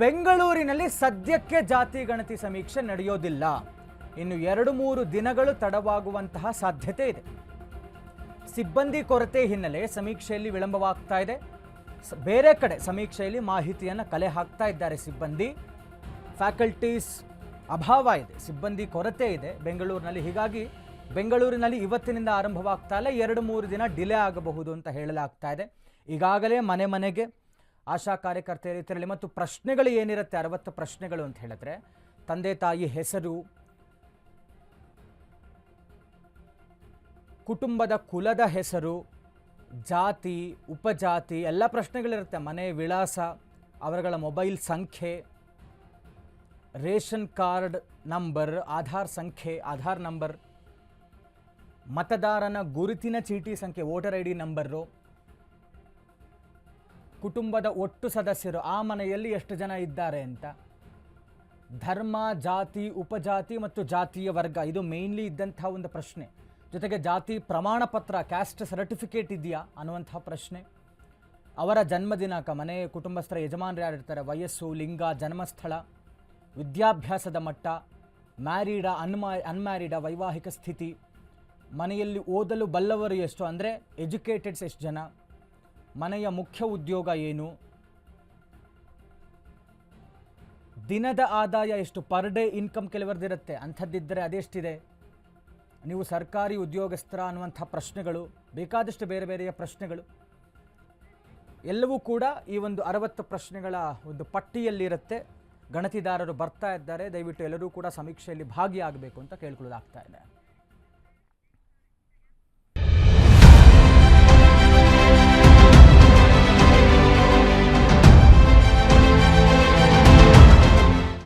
ಬೆಂಗಳೂರಿನಲ್ಲಿ ಸದ್ಯಕ್ಕೆ ಜಾತಿ ಗಣತಿ ಸಮೀಕ್ಷೆ ನಡೆಯೋದಿಲ್ಲ. ಇನ್ನು ಎರಡು ಮೂರು ದಿನಗಳು ತಡವಾಗುವಂತಹ ಸಾಧ್ಯತೆ ಇದೆ. ಸಿಬ್ಬಂದಿ ಕೊರತೆ ಹಿನ್ನೆಲೆ ಸಮೀಕ್ಷೆಯಲ್ಲಿ ವಿಳಂಬವಾಗ್ತಾ ಇದೆ. ಬೇರೆ ಕಡೆ ಸಮೀಕ್ಷೆಯಲ್ಲಿ ಮಾಹಿತಿಯನ್ನು ಕಲೆ ಹಾಕ್ತಾ ಇದ್ದಾರೆ ಸಿಬ್ಬಂದಿ. ಫ್ಯಾಕಲ್ಟೀಸ್ ಅಭಾವ ಇದೆ, ಸಿಬ್ಬಂದಿ ಕೊರತೆ ಇದೆ. ಬೆಂಗಳೂರಿನಲ್ಲಿ ಹೀಗಾಗಿ ಬೆಂಗಳೂರಿನಲ್ಲಿ ಇವತ್ತಿನಿಂದ ಆರಂಭವಾಗ್ತಾ ಇಲ್ಲ. ಎರಡು ಮೂರು ದಿನ ಡಿಲೇ ಆಗಬಹುದು ಅಂತ ಹೇಳಲಾಗ್ತಾ ಇದೆ. ಈಗಾಗಲೇ ಮನೆ ಮನೆಗೆ ಆಶಾ ಕಾರ್ಯಕರ್ತೆಯರು ಇತರಲ್ಲಿ ಮತ್ತು ಪ್ರಶ್ನೆಗಳು ಏನಿರುತ್ತೆ, ಅರವತ್ತು ಪ್ರಶ್ನೆಗಳು ಅಂತ ಹೇಳಿದ್ರೆ, ತಂದೆ ತಾಯಿ ಹೆಸರು, ಕುಟುಂಬದ ಕುಲದ ಹೆಸರು, ಜಾತಿ, ಉಪಜಾತಿ, ಎಲ್ಲ ಪ್ರಶ್ನೆಗಳಿರುತ್ತೆ. ಮನೆ ವಿಳಾಸ, ಅವರುಗಳ ಮೊಬೈಲ್ ಸಂಖ್ಯೆ, ರೇಷನ್ ಕಾರ್ಡ್ ನಂಬರ್, ಆಧಾರ್ ಸಂಖ್ಯೆ, ಆಧಾರ್ ನಂಬರ್, ಮತದಾರನ ಗುರುತಿನ ಚೀಟಿ ಸಂಖ್ಯೆ, ವೋಟರ್ ಐ ಡಿ ನಂಬರು ಕುಟುಂಬದ ಒಟ್ಟು ಸದಸ್ಯರು, ಆ ಮನೆಯಲ್ಲಿ ಎಷ್ಟು ಜನ ಇದ್ದಾರೆ ಅಂತ. ಧರ್ಮ, ಜಾತಿ, ಉಪಜಾತಿ ಮತ್ತು ಜಾತಿಯ ವರ್ಗ, ಇದು ಮೇನ್ಲಿ ಇದ್ದಂತಹ ಒಂದು ಪ್ರಶ್ನೆ. ಜೊತೆಗೆ ಜಾತಿ ಪ್ರಮಾಣ ಪತ್ರ ಕ್ಯಾಸ್ಟ್ ಸರ್ಟಿಫಿಕೇಟ್ ಇದೆಯಾ ಅನ್ನುವಂತಹ ಪ್ರಶ್ನೆ. ಅವರ ಜನ್ಮ ದಿನಾಂಕ ಮನೆ ಕುಟುಂಬಸ್ಥರ ಯಜಮಾನರು ಯಾರಿರ್ತಾರೆ, ವಯಸ್ಸು, ಲಿಂಗ, ಜನ್ಮಸ್ಥಳ, ವಿದ್ಯಾಭ್ಯಾಸದ ಮಟ್ಟ ಮ್ಯಾರಿಡ ಅನ್ಮಾ ಅನ್ಮ್ಯಾರಿಡ ವೈವಾಹಿಕ ಸ್ಥಿತಿ, ಮನೆಯಲ್ಲಿ ಓದಲು ಬಲ್ಲವರು ಎಷ್ಟು, ಅಂದರೆ ಎಜುಕೇಟೆಡ್ಸ್ ಎಷ್ಟು ಜನ ಮನೆಯ ಮುಖ್ಯ ಉದ್ಯೋಗ ಏನು? ದಿನದ ಆದಾಯ ಎಷ್ಟು? ಪರ್ ಡೇ ಇನ್ಕಮ್ ಕೆಲವರದಿರುತ್ತೆ ಅಂಥದ್ದಿದ್ದರೆ ಅದೆಷ್ಟಿದೆ? ನೀವು ಸರ್ಕಾರಿ ಉದ್ಯೋಗಸ್ಥರ ಅನ್ನುವಂಥ ಪ್ರಶ್ನೆಗಳು, ಬೇಕಾದಷ್ಟು ಬೇರೆ ಬೇರೆಯ ಪ್ರಶ್ನೆಗಳು, ಎಲ್ಲವೂ ಕೂಡ ಈ ಒಂದು ಅರವತ್ತು ಪ್ರಶ್ನೆಗಳ ಒಂದು ಪಟ್ಟಿಯಲ್ಲಿರುತ್ತೆ. ಗಣತಿದಾರರು ಬರ್ತಾ ಇದ್ದಾರೆ. ದಯವಿಟ್ಟು ಎಲ್ಲರೂ ಕೂಡ ಸಮೀಕ್ಷೆಯಲ್ಲಿ ಭಾಗಿಯಾಗಬೇಕು ಅಂತ ಕೇಳ್ಕೊಳ್ಳೋದಾಗ್ತಾ ಇದೆ.